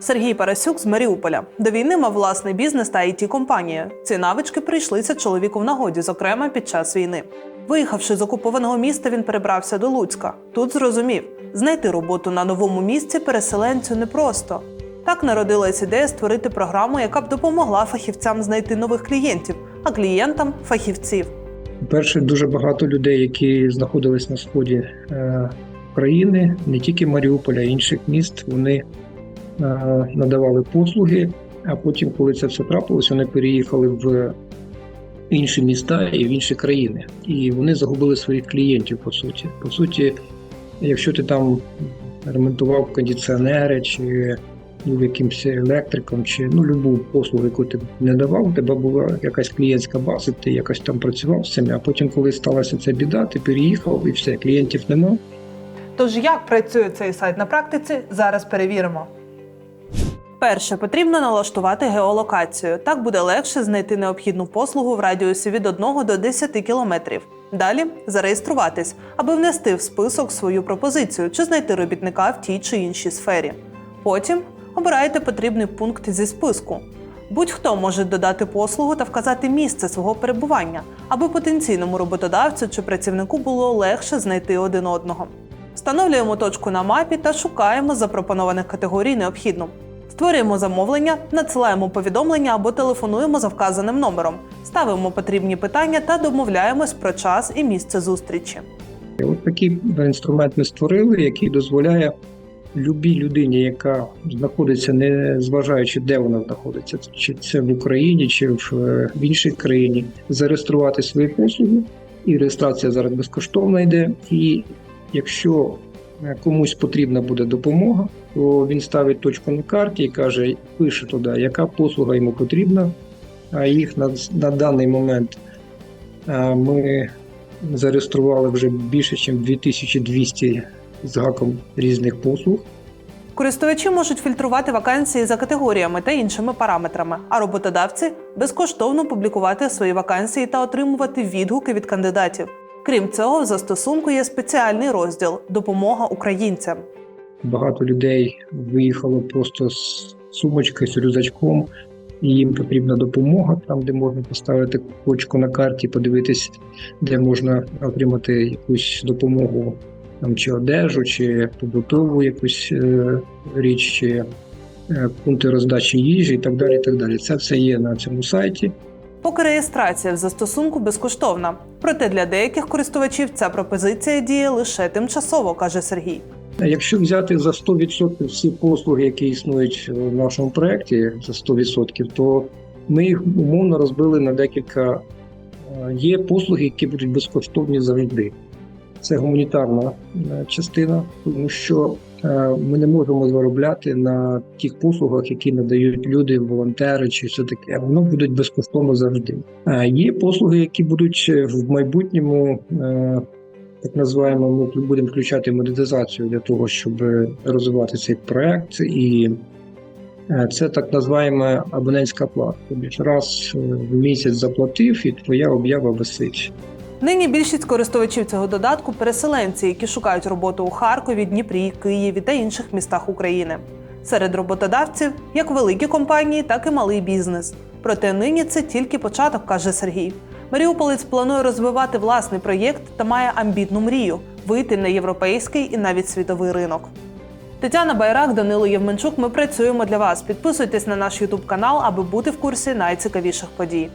Сергій Парасюк з Маріуполя. До війни мав власний бізнес та it компанія Ці навички прийшлися чоловіку в нагоді, зокрема під час війни. Виїхавши з окупованого міста, він перебрався до Луцька. Тут зрозумів, знайти роботу на новому місці переселенцю непросто. Так народилась ідея створити програму, яка б допомогла фахівцям знайти нових клієнтів, а клієнтам фахівців. По-перше, дуже багато людей, які знаходились на сході е, країни, не тільки Маріуполя, а інших міст, вони надавали послуги. А потім, коли це все трапилось, вони переїхали в інші міста і в інші країни. І вони загубили своїх клієнтів, по суті. По суті, якщо ти там ремонтував кондиціонери чи був якимось електриком, чи ну любу послугу, яку ти не давав, у тебе була якась клієнтська база, ти якось там працював з цим, а потім, коли сталася ця біда, ти переїхав і все, клієнтів нема. Тож як працює цей сайт на практиці, зараз перевіримо. Перше, потрібно налаштувати геолокацію. Так буде легше знайти необхідну послугу в радіусі від 1 до 10 кілометрів. Далі зареєструватись, аби внести в список свою пропозицію чи знайти робітника в тій чи іншій сфері. Потім обирайте потрібний пункт зі списку. Будь-хто може додати послугу та вказати місце свого перебування, аби потенційному роботодавцю чи працівнику було легше знайти один одного. Встановлюємо точку на мапі та шукаємо запропонованих категорій необхідну. Створюємо замовлення, надсилаємо повідомлення або телефонуємо за вказаним номером, ставимо потрібні питання та домовляємось про час і місце зустрічі. От такий інструмент ми створили, який дозволяє любій людині, яка знаходиться, не зважаючи, де вона знаходиться, чи це в Україні, чи в, е, іншій країні, зареєструвати свої послуги. І реєстрація зараз безкоштовна йде. І якщо комусь потрібна буде допомога, то він ставить точку на карті і каже, пише туди, яка послуга йому потрібна. А їх на, на даний момент ми зареєстрували вже більше, ніж 2200 з гаком різних послуг. Користувачі можуть фільтрувати вакансії за категоріями та іншими параметрами, а роботодавці безкоштовно публікувати свої вакансії та отримувати відгуки від кандидатів. Крім цього, в застосунку є спеціальний розділ Допомога українцям. Багато людей виїхало просто з сумочкою, з рюкзачком, і їм потрібна допомога там, де можна поставити точку на карті, подивитись, де можна отримати якусь допомогу, там чи одежу, чи побутову якусь е, річ, чи е, пункти роздачі їжі і так далі. І так далі. Це все є на цьому сайті. Поки реєстрація в застосунку безкоштовна. Проте для деяких користувачів ця пропозиція діє лише тимчасово, каже Сергій. Якщо взяти за 100% всі послуги, які існують в нашому проєкті, за 100%, то ми їх умовно розбили на декілька. Е, Є послуги, які будуть безкоштовні завжди. Це гуманітарна е, частина, тому що е, ми не можемо заробляти на тих послугах, які надають люди, волонтери чи все таке. Воно будуть безкоштовно завжди. А є послуги, які будуть е, в майбутньому е, так називаємо, ми будемо включати монетизацію для того, щоб розвивати цей проект, і е, це так називаємо абонентська плата. Тобто раз е, в місяць заплатив, і твоя об'ява висить. Нині більшість користувачів цього додатку переселенці, які шукають роботу у Харкові, Дніпрі, Києві та інших містах України. Серед роботодавців як великі компанії, так і малий бізнес. Проте нині це тільки початок, каже Сергій. Маріуполець планує розвивати власний проєкт та має амбітну мрію вийти на європейський і навіть світовий ринок. Тетяна Байрак, Данило Євменчук. Ми працюємо для вас. Підписуйтесь на наш Ютуб канал, аби бути в курсі найцікавіших подій.